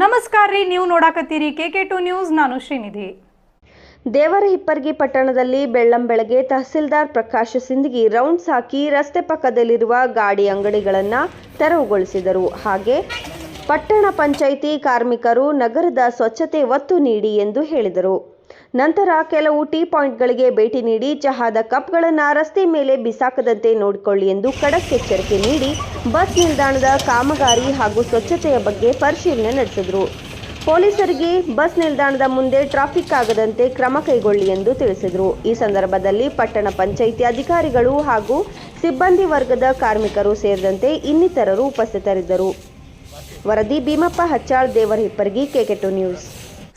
ನಮಸ್ಕಾರ ರೀ, ನೀವು ನೋಡಾಕತ್ತೀರಿ ಕೆ ಕೆ ಟು ನ್ಯೂಸ್, ನಾನು ಶ್ರೀನಿಧಿ. ದೇವರ ಹಿಪ್ಪರ್ಗಿ ಪಟ್ಟಣದಲ್ಲಿ ಬೆಳ್ಳಂಬೆಳಗ್ಗೆ ತಹಸೀಲ್ದಾರ್ ಪ್ರಕಾಶ್ ಸಿಂದಗಿ ರೌಂಡ್ಸ್ ಹಾಕಿ ರಸ್ತೆ ಪಕ್ಕದಲ್ಲಿರುವ ಗಾಡಿ ಅಂಗಡಿಗಳನ್ನು ತೆರವುಗೊಳಿಸಿದರು. ಹಾಗೆ ಪಟ್ಟಣ ಪಂಚಾಯಿತಿ ಕಾರ್ಮಿಕರು ನಗರದ ಸ್ವಚ್ಛತೆ ಒತ್ತು ನೀಡಿ ಎಂದು ಹೇಳಿದರು. ನಂತರ ಕೆಲವು ಟೀ ಪಾಯಿಂಟ್ಗಳಿಗೆ ಭೇಟಿ ನೀಡಿ ಚಹಾದ ಕಪ್ಗಳನ್ನು ರಸ್ತೆ ಮೇಲೆ ಬಿಸಾಕದಂತೆ ನೋಡಿಕೊಳ್ಳಿ ಎಂದು ಖಡಕ್ ಎಚ್ಚರಿಕೆ ನೀಡಿ ಬಸ್ ನಿಲ್ದಾಣದ ಕಾಮಗಾರಿ ಹಾಗೂ ಸ್ವಚ್ಛತೆಯ ಬಗ್ಗೆ ಪರಿಶೀಲನೆ ನಡೆಸಿದರು. ಪೊಲೀಸರಿಗೆ ಬಸ್ ನಿಲ್ದಾಣದ ಮುಂದೆ ಟ್ರಾಫಿಕ್ ಆಗದಂತೆ ಕ್ರಮ ಕೈಗೊಳ್ಳಿ ಎಂದು ತಿಳಿಸಿದರು. ಈ ಸಂದರ್ಭದಲ್ಲಿ ಪಟ್ಟಣ ಪಂಚಾಯಿತಿ ಅಧಿಕಾರಿಗಳು ಹಾಗೂ ಸಿಬ್ಬಂದಿ ವರ್ಗದ ಕಾರ್ಮಿಕರು ಸೇರಿದಂತೆ ಇನ್ನಿತರರು ಉಪಸ್ಥಿತರಿದ್ದರು. ವರದಿ ಭೀಮಪ್ಪ ಹಚ್ಚಾಳ್ ದೇವರ ಹಿಪ್ಪರ್ಗಿ ಕೆಕೆಟು ನ್ಯೂಸ್.